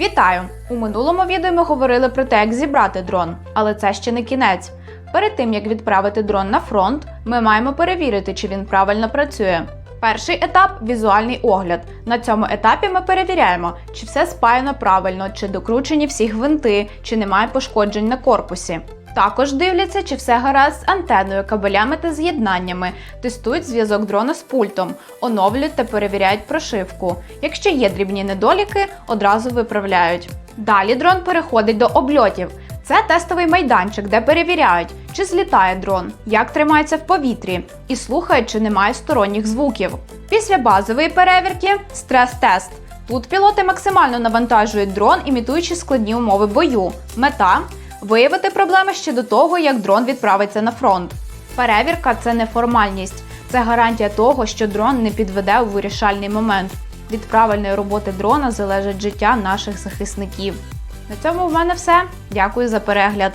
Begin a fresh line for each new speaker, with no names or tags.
Вітаю! У минулому відео ми говорили про те, як зібрати дрон, але це ще не кінець. Перед тим як відправити дрон на фронт, ми маємо перевірити, чи він правильно працює. Перший етап візуальний огляд. На цьому етапі ми перевіряємо, чи все спаяно правильно, чи докручені всі гвинти, чи немає пошкоджень на корпусі. Також дивляться, чи все гаразд з антеною, кабелями та з'єднаннями, тестують зв'язок дрона з пультом, оновлюють та перевіряють прошивку. Якщо є дрібні недоліки, одразу виправляють. Далі дрон переходить до обльотів. Це тестовий майданчик, де перевіряють, чи злітає дрон, як тримається в повітрі, і слухають, чи немає сторонніх звуків. Після базової перевірки стрес-тест. Тут пілоти максимально навантажують дрон, імітуючи складні умови бою. Мета виявити проблеми ще до того, як дрон відправиться на фронт. Перевірка це не формальність, це гарантія того, що дрон не підведе у вирішальний момент. Від правильної роботи дрона залежить життя наших захисників. На цьому в мене все. Дякую за перегляд.